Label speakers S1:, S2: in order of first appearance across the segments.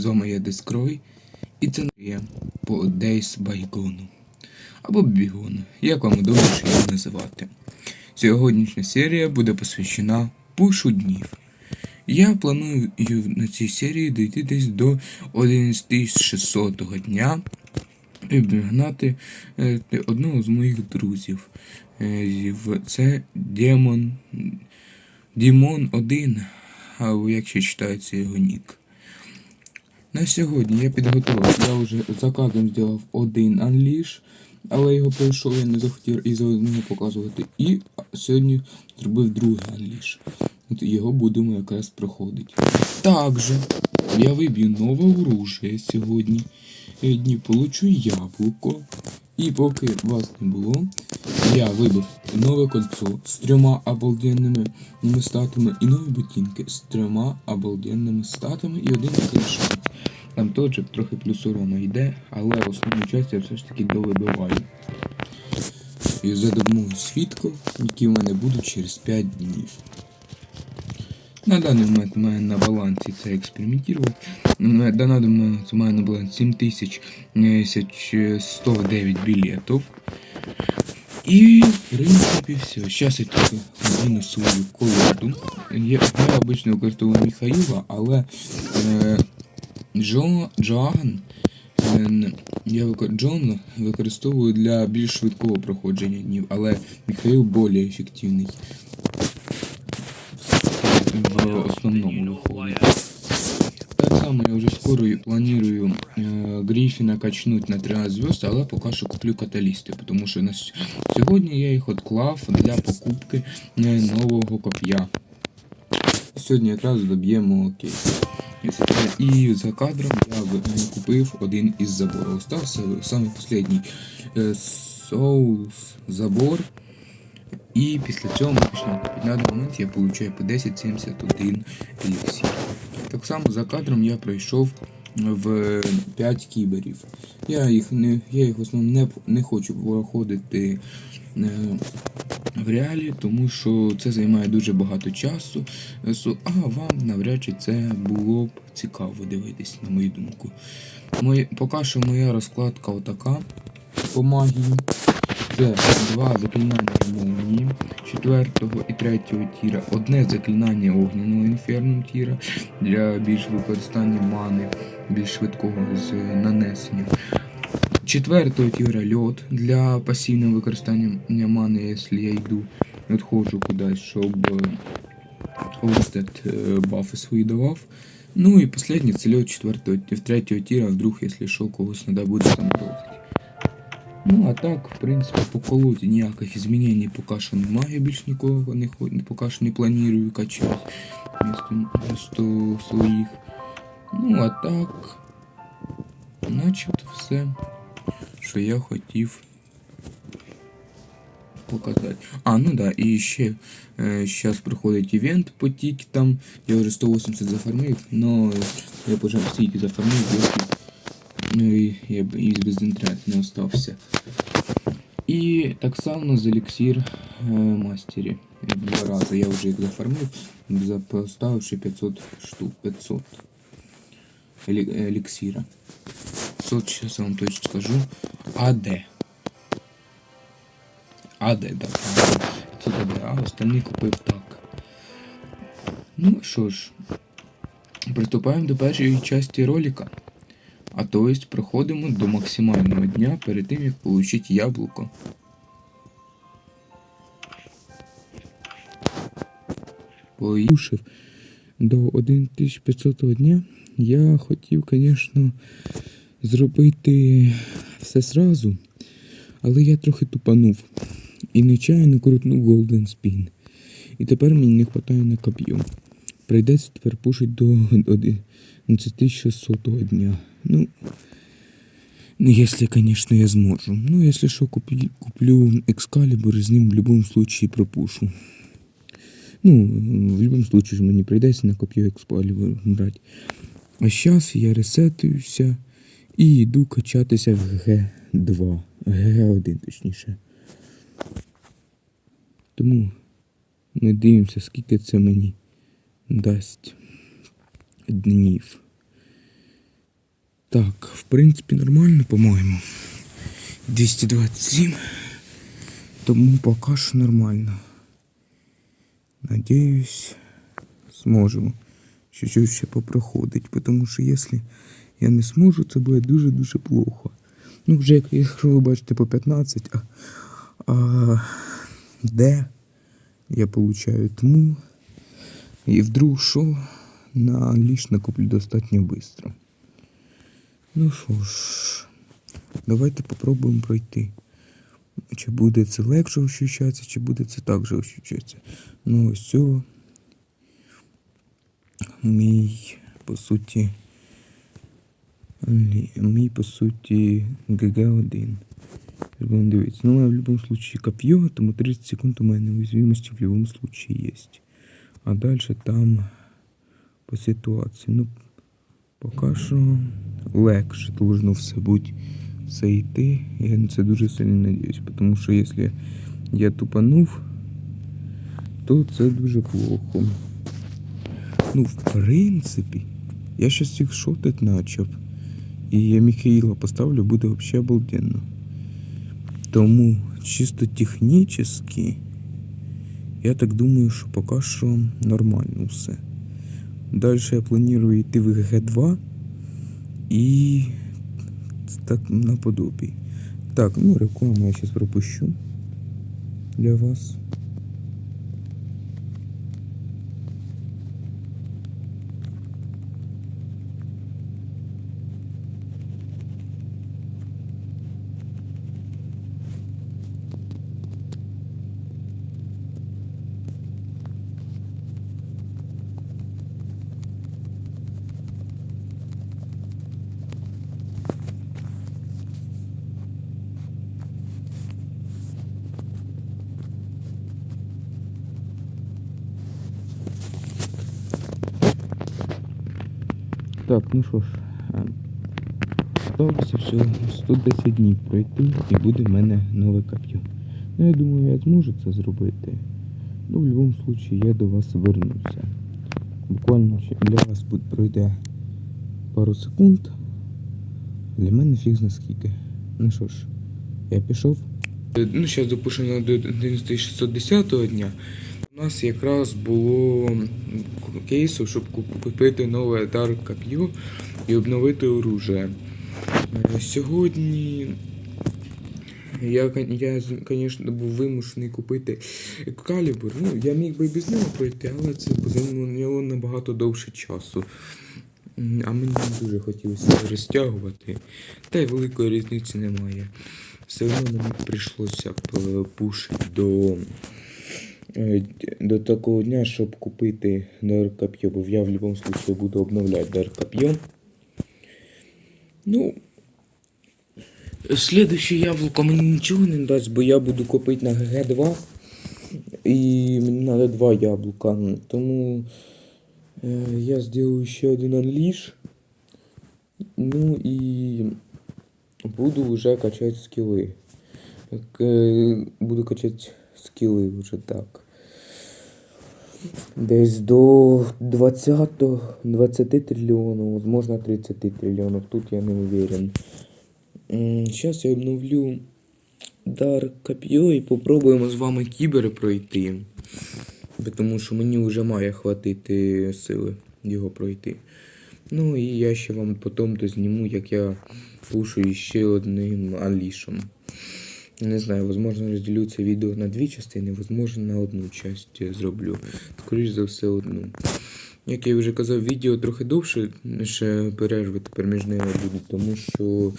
S1: З вами я Дескрой, і це є по Days Байгону. Або Бігону, як вам удобніше його називати. Сьогоднішня серія буде посвящена пушу днів. Я планую на цій серії дійти десь до 11600 дня і обігнати е, одного з моїх друзів. Е, Це Демон. Дімон 1, або як ще читається його нік. На сьогодні я підготував, я вже за кадром зробив один анліш, але його пройшов, я не захотів і за одного показувати. І сьогодні зробив другий анліш. От його будемо якраз проходити. Також я виб'ю нове оружие сьогодні. Дні получу яблуко. І поки вас не було, я вибив нове кольцо з трьома обалденними статами і нові ботинки з трьома обалденними статами і один шанс. Там теж трохи плюс урона йде, але основну часть я все ж таки довибиваю. І за допомогою свідків, які в мене будуть через 5 днів. На даний момент у мене на балансі це експериментував. На даний момент у мене на балансі 7109 білетів. І, в принципі, все. Зараз я тільки зміну свою колоду. Я, я обично використовую Михаїла, але е, Джо, Джоан, е, я вик- Джон використовую для більш швидкого проходження днів, але Михаїл більш ефективний. В основному виходить. Так само я вже скоро планую е, Гриффіна качнуть на 13 звезд, але поки що куплю каталісти, тому що на с- сьогодні я їх відклав для покупки е, нового коп'я. Сьогодні якраз доб'ємо кейс. І за кадром я купив один із заборів. Остався саме останній е, соус забор. І після цього ми почнемо. На даний момент я получаю по 10,71 еліксір. Так само за кадром я пройшов в 5 кіберів. Я їх не я їх в основному не, не хочу проходити е, в реалі, тому що це займає дуже багато часу. А вам навряд чи це було б цікаво дивитись, на мою думку. Мої, поки що моя розкладка отака по магії. Це два заклинання молнії четвертого і третього тіра, одне заклинання огняного інферно тіра для більш використання мани, більш швидкого з нанесення. Четвертого тіра льот для пасивного використання мани, якщо я йду, відходжу кудись, щоб Олстед бафи свої давав. Ну і останнє це льот четвертого, третього тіра, вдруг, якщо що, когось треба буде там. Ну, а так, в принципі, по колоді ніяких змінень поки що немає, більш нікого не хо- поки що не планую качати вместо, вместо своїх. Ну, а так, начебто все, що я хотів показати. А, ну да, і ще зараз проходить івент по тікетам. Я вже 180 зафармив, но я пожав стільки зафармив, якщо Ну і я б із без інтернету не остався. І так само з еліксір е, мастері. Два рази я вже їх зафармив, за- поставивши 500 штук. 500 елі, еліксіра. 500, зараз я вам точно скажу. АД. АД, так. Це АД, а остальні купив так. Ну що ж, приступаємо до першої частини ролика. А то есть проходимо до максимального дня перед тим, як отримати яблуко. Поїхав до 1500 дня. Я хотів, звісно, зробити все зразу, але я трохи тупанув і нечайно крутнув Golden Spin. І тепер мені не вистачає на коп'ю. Прийдеться тепер пушити до 11600 дня. Ну, ну, если, конечно, я зможу. Ну, если что, куплю, куплю Excalibur, и с ним в любом случае пропушу. Ну, в любом случае мені прийдеться на коп'ю Excalibur брати. А зараз я ресетуюся і йду качатися в Г2. Г1, точніше. Тому ми дивимося, скільки це мені дасть днів. Так, в принципі, нормально, по-моєму. 227. Тому поки що нормально. Надіюсь, зможемо чуть-чуть ще попроходить, тому що якщо я не зможу, це буде дуже-дуже плохо. Ну, вже як- якщо ви бачите по 15, а, а де я получаю тму, і вдруг що на ліж накоплю достатньо швидко. Ну що ж, давайте попробуємо пройти. Чи буде це легше ощущатися, чи буде це так же ощущатися. Ну, ось цього мій, по суті, мій, по суті, ГГ-1. Будемо дивитися. Ну, у в будь-якому случае коп'є, тому 30 секунд у мене уязвимості в будь-якому случае є. А далі там по ситуації. Ну, поки що легше должно все бути все йти. Я на це дуже сильно надіюсь, тому що якщо я тупанув, то це дуже плохо. Ну, в принципі, я щас їх шотить начав. І я Михаїла поставлю, буде взагалі обалденно. Тому чисто технічно, я так думаю, що поки що нормально все. Далі я планирую йти в ГГ2 і так наподобі. Так, ну рекламу я зараз пропущу для вас. Так, ну що ж, е, залишилося всього 110 днів пройти і буде в мене нове коп'є. Ну, я думаю, я зможу це зробити. Ну, в будь-якому випадку я до вас вернуся. Буквально для вас пройде пару секунд. Для мене фіг зна скільки. Ну що ж, я пішов. Ну, зараз допущено до 11610 дня. У нас якраз було кейсу, щоб купити нове дар коп'ю і обновити оружие. Е, Сьогодні я, звісно, був вимушений купити калібр. Ну, я міг би без нього пройти, але це зайняло набагато довше часу. А мені не дуже хотілося розтягувати. Та й великої різниці немає. Все одно мені прийшлося пушити до, до такого дня, щоб купити дар коп'є, бо я в будь-якому випадку буду обновляти дар коп'є. Ну, Слідуще яблуко мені нічого не дасть, бо я буду купити на ГГ2. І мені треба два яблука. Тому е, я зроблю ще один анліш. Ну і буду вже качати скіли. Е, буду качати скіли вже так. Десь до 20, 20 трильйонів, можливо 30 трильйонів. Тут я не уверен. Зараз я обновлю дар коп'є і попробуємо з вами кібери пройти. Тому що мені вже має хватити сили його пройти. Ну і я ще вам потім дозніму, як я пушу ще одним алішем. Не знаю, возможно, розділю це відео на дві частини, возможно, на одну часть зроблю. Скоріше за все, одну. Як я вже казав, відео трохи довше, ще перерви тепер між ними будуть, тому що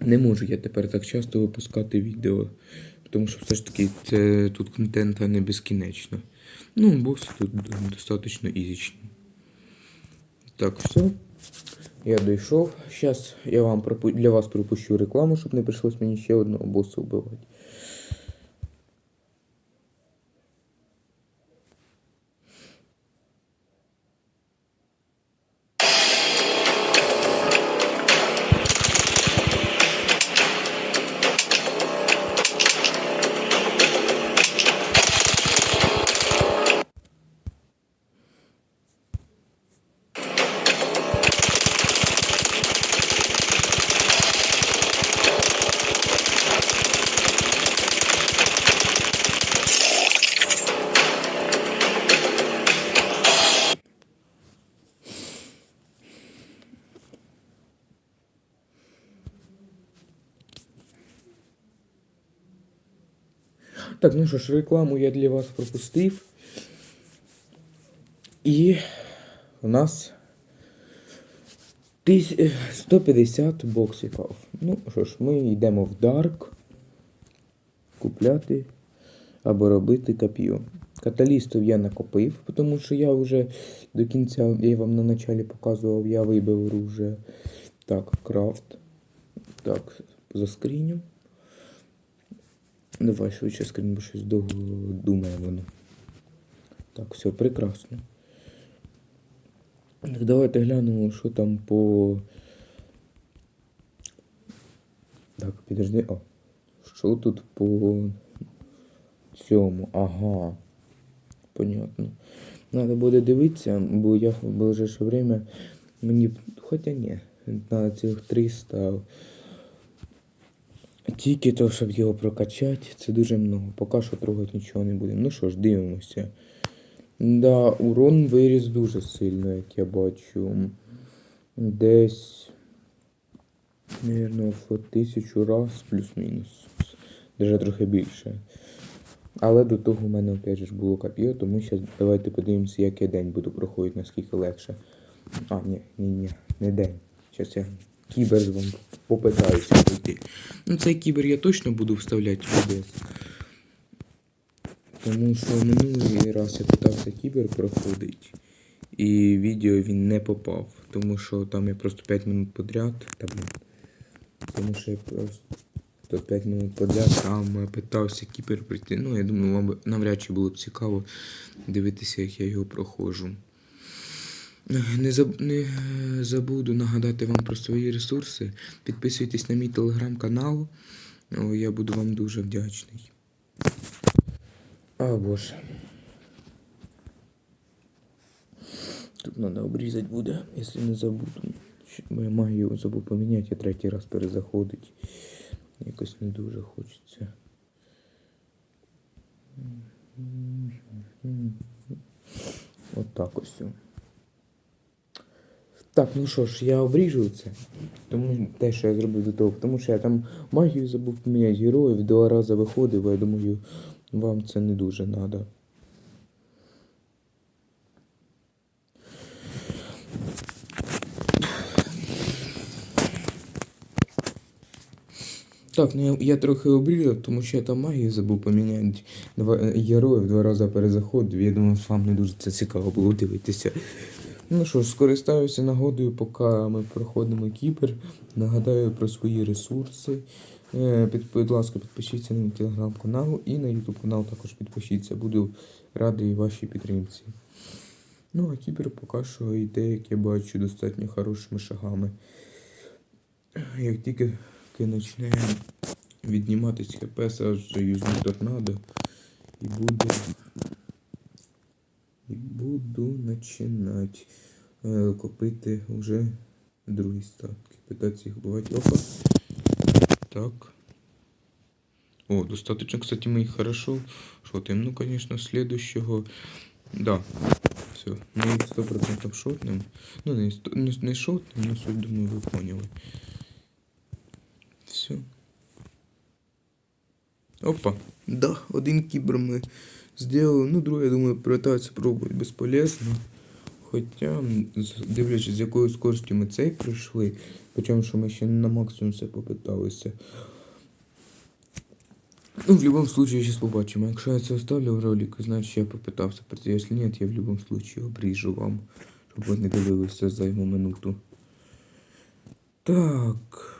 S1: не можу я тепер так часто випускати відео. Тому що все ж таки це тут контента не безкінечно. Ну, боси тут достатньо ізічні. Так, все. Я дійшов. Зараз я вам для вас пропущу рекламу, щоб не прийшлось мені ще одного боса вбивати. Так, ну що ж, рекламу я для вас пропустив. І у нас е, 150 боксиків. Ну що ж, ми йдемо в Дарк купляти або робити коп'ю. Каталістів я накопив, тому що я вже до кінця, я вам на началі показував, я вибив оружие. Так, крафт. Так, заскріню. Давай швидше скрінь, бо щось довго думає воно. Так, все, прекрасно. Так, давайте глянемо, що там по. Так, підожди. О. Що тут по цьому? Ага. Понятно. Надо буде дивитися, бо я в ближайше время мені. Хоча ні, на цих 300 тільки то, щоб його прокачати, це дуже много. Поки що трогати нічого не будемо. Ну що ж, дивимося. Да, урон виріс дуже сильно, як я бачу. Десь, мабуть, в тисячу раз плюс-мінус. Даже трохи більше. Але до того в мене опять же було коп'є, тому зараз давайте подивимося, як я день буду проходити, наскільки легше. А, ні, ні, ні, не день. Зараз я кібер вам попитаюся пройти. Ну, цей кібер я точно буду вставляти в OBS. Тому що минулий раз я питався кібер проходить, і відео він не попав. Тому що там я просто 5 минут подряд. Та, блін. Тому що я просто 5 минут подряд там питався кібер пройти. Ну, я думаю, вам навряд чи було б цікаво дивитися, як я його проходжу. Не, заб... не е, забуду нагадати вам про свої ресурси. Підписуйтесь на мій телеграм-канал. Я буду вам дуже вдячний. А, боже. Тут треба обрізати буде, якщо не забуду. Ще Я магію забув поміняти, я третій раз перезаходить. Якось не дуже хочеться. Отак ось. Так, ну що ж, я обріжу це. Тому те, що я зробив до того, тому що я там магію забув поміняти героїв, два рази виходив, а я думаю, вам це не дуже треба. Так, ну я, я трохи обрізав, тому що я там магію забув поміняти два героїв, два рази перезаходив. Я думав, що вам не дуже це цікаво було дивитися. Ну що ж, скористаюся нагодою, поки ми проходимо кіпер. Нагадаю про свої ресурси. Е, Під, будь ласка, підпишіться на мій телеграм-канал і на ютуб канал також підпишіться. Буду радий вашій підтримці. Ну, а кіпер поки що йде, як я бачу, достатньо хорошими шагами. Як тільки почне відніматись ХП, сразу юзну торнадо і буду. І буду починати е, копити вже другі статки. Питатися їх бувати. Опа. Так. О, достаточно, кстати, моих хорошо. Шотаем. Ну, конечно, следующего. Да. Все. Мы их 100% шотнем. Ну, не, не, не шотнем, но суть, думаю, вы поняли. Все. Опа. Да, один кібер ми зробили. Ну, другий, я думаю, пытаться пробувати безполезно. Хоча, дивлячись, з якою скоростю ми цей пройшли, причому, що ми ще не на максимум все попиталися. Ну, в любом случае, сейчас побачимо. Якщо я це оставлю в ролику, значить я попитався про це. Якщо ні, я в любом случае обріжу вам, щоб ви не дивилися займу минуту. Так.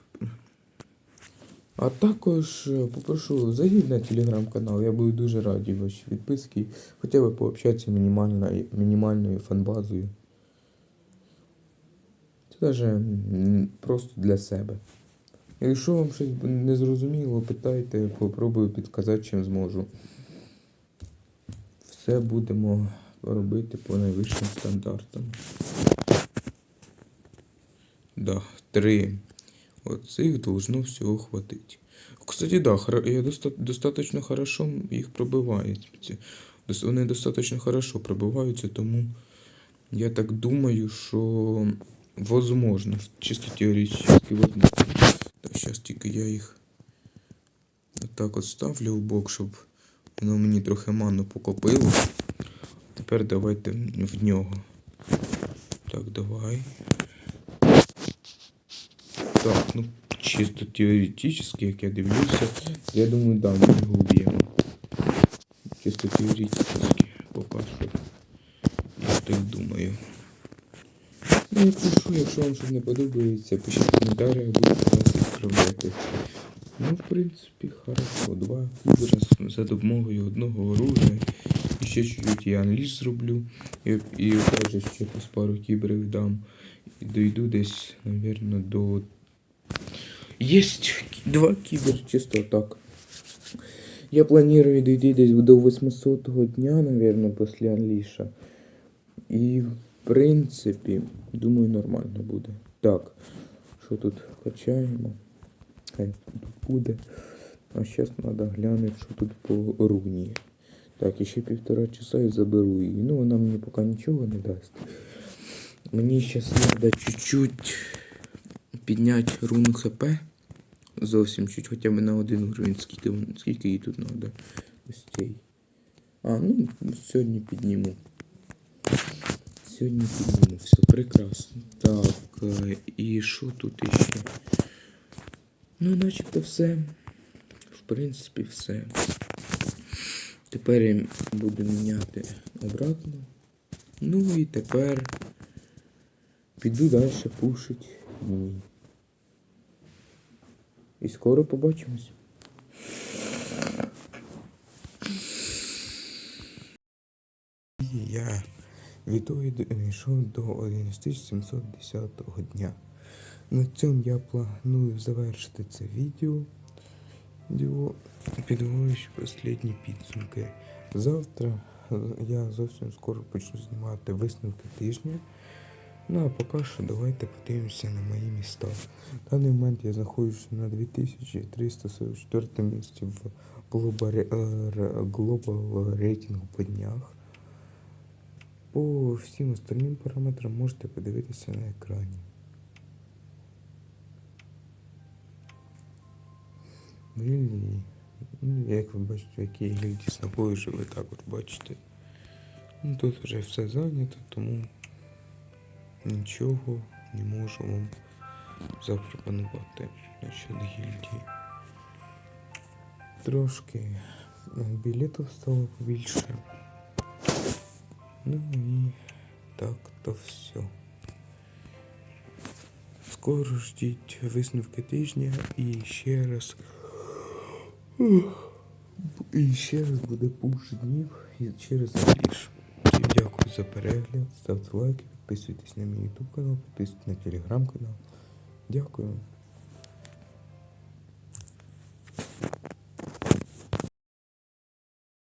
S1: А також е, попрошу зайдіть на телеграм-канал. Я буду дуже радий вашій відписки. Хоча б пообщатися мінімально, мінімальною фанбазою. Це навіть просто для себе. Якщо вам щось не зрозуміло, питайте, попробую підказати, чим зможу. Все будемо робити по найвищим стандартам. Да, три. Оцих должно всього хватить. Кстати, да, я доста- достаточно хорошо їх пробивають. Вони достаточно хорошо пробиваються, тому я так думаю, що возможно, чисто теоретично возможно. Так, зараз тільки я їх отак от ставлю в бок, щоб Воно мені трохи ману покопило. Тепер давайте в нього. Так, давай. Так, ну чисто теоретично, як я дивлюся, я думаю, да, ми його вб'ємо. Чисто теоретично, поки що. Я так думаю. Ну, якщо що, якщо вам щось не подобається, пишіть в коментарях, буду вас відправляти. Ну, в принципі, хорошо. Два кубера за допомогою одного оружия. І ще чуть-чуть я анліж зроблю. І, і опять ще пару кіберів дам. І дойду десь, наверное, до. Есть два кибер, чисто так. Я планирую дойти десь до 800 дня, наверное, после анліша. І в принципі, думаю, нормально буде. Так, що тут качаємо? Хай буде. А зараз треба глянути, що тут по руні. Так, ще півтора часа і заберу її. Ну, вона мені поки нічого не дасть. Мені зараз треба чуть-чуть підняти руну ХП. Зовсім чуть, хоча б на один уровень. Скільки, скільки їй тут треба? Ось цей. А, ну, сьогодні підніму. Сьогодні підніму. Все прекрасно. Так, е, і що тут іще? Ну, начебто все. В принципі, все. Тепер я буду міняти обратно. Ну і тепер піду далі пушить. І скоро побачимось. Я відео дійшов до 11710 дня. На цьому я планую завершити це відео. Підводячи останні підсумки. Завтра я зовсім скоро почну знімати висновки тижня. Ну а поки що давайте подивимося на мої міста. В даний момент я знаходжуся на 2344 місці в Global, рейтингу по днях. По всім остальним параметрам можете подивитися на екрані. Гільдії. Ну, як ви бачите, в якій гільдії знаходжу, ви так от бачите. Ну, тут вже все зайнято, тому нічого не можу вам запропонувати насчет гільдії. Трошки е, білетів стало побільше. Ну і так то все. Скоро ждіть висновки тижня і ще раз. І ще раз буде пуш днів і через. Всім дякую за перегляд. Ставте лайки, підписуйтесь на мій YouTube канал, підписуйтесь на телеграм канал. Дякую.